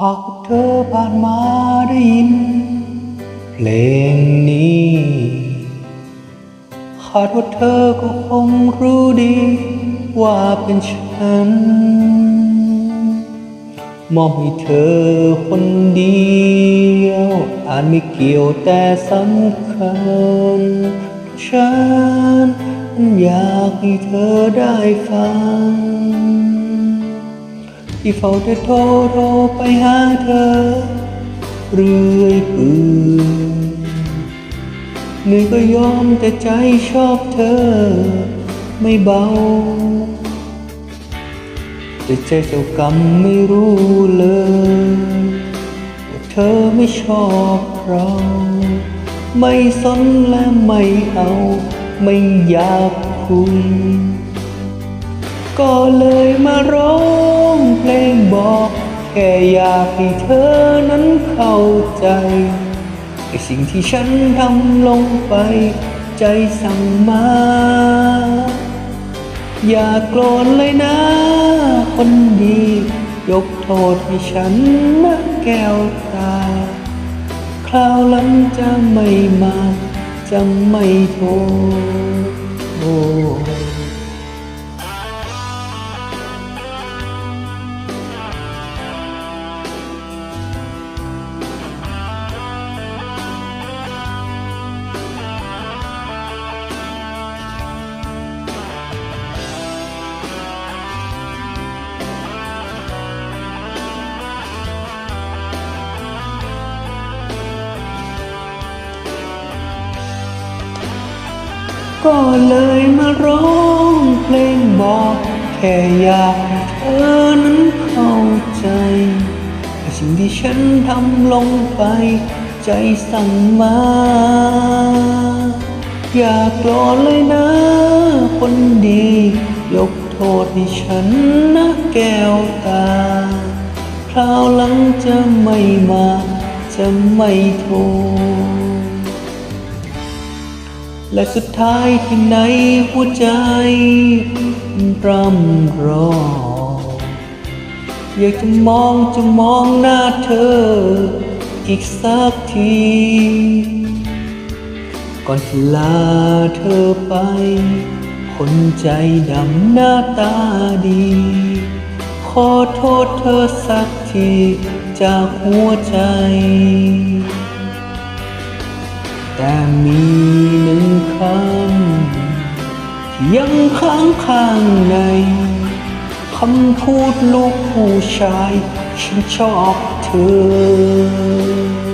หากเธอผ่านมาได้ยิน เพลงนี้คาดว่าเธอก็คงรู้ดี ว่าเป็นฉัน มอบให้เธอคนเดียวอาจไม่เกี่ยวแต่สำคัญ ฉันอยากให้เธอได้ฟัง ที่เฝ้าแต่โทรโทรไปหาเธอ เรื่อยเปื่อยเหนื่อยก็ยอมแต่ใจชอบเธอ ไม่เบาแต่ใจเจ้ากรรมไม่รู้เลยว่าเธอไม่ชอบเรา ไม่สนและไม่เอา ไม่อยากคุย ก็เลยมาร้องเพลงบอกแค่อยากให้เธอนั้นเข้าใจไอสิ่งที่ฉันทำลงไป ใจสั่งมา อย่าโกรธเลยนะ คนดี ยกโทษให้ฉันนะแก้วตา คราวหลังจะไม่มา จะไม่โทษ ก็เลยมาร้องเพลงบอกแค่อยากเธอนั้นเข้าใจว่สิ่งที่ฉันทำลงไป ใจสั่งมา อย่าโกรธเลยนะ คนดี ยกโทษให้ฉันนะแก้วตา คราวหลังจะไม่มา จะไม่โทษ และสุดท้ายที่ไหนหัวใจร่ำรออยากจะมองจะมองหน้าเธอ อีกสักที ก่อนที่ลาเธอไป คนใจดำหน้าตาดี ขอโทษเธอสักที จากหัวใจ แต่มี คำยังค้างข้างในคำพูดลูกผู้ชาย ฉันชอบเธอ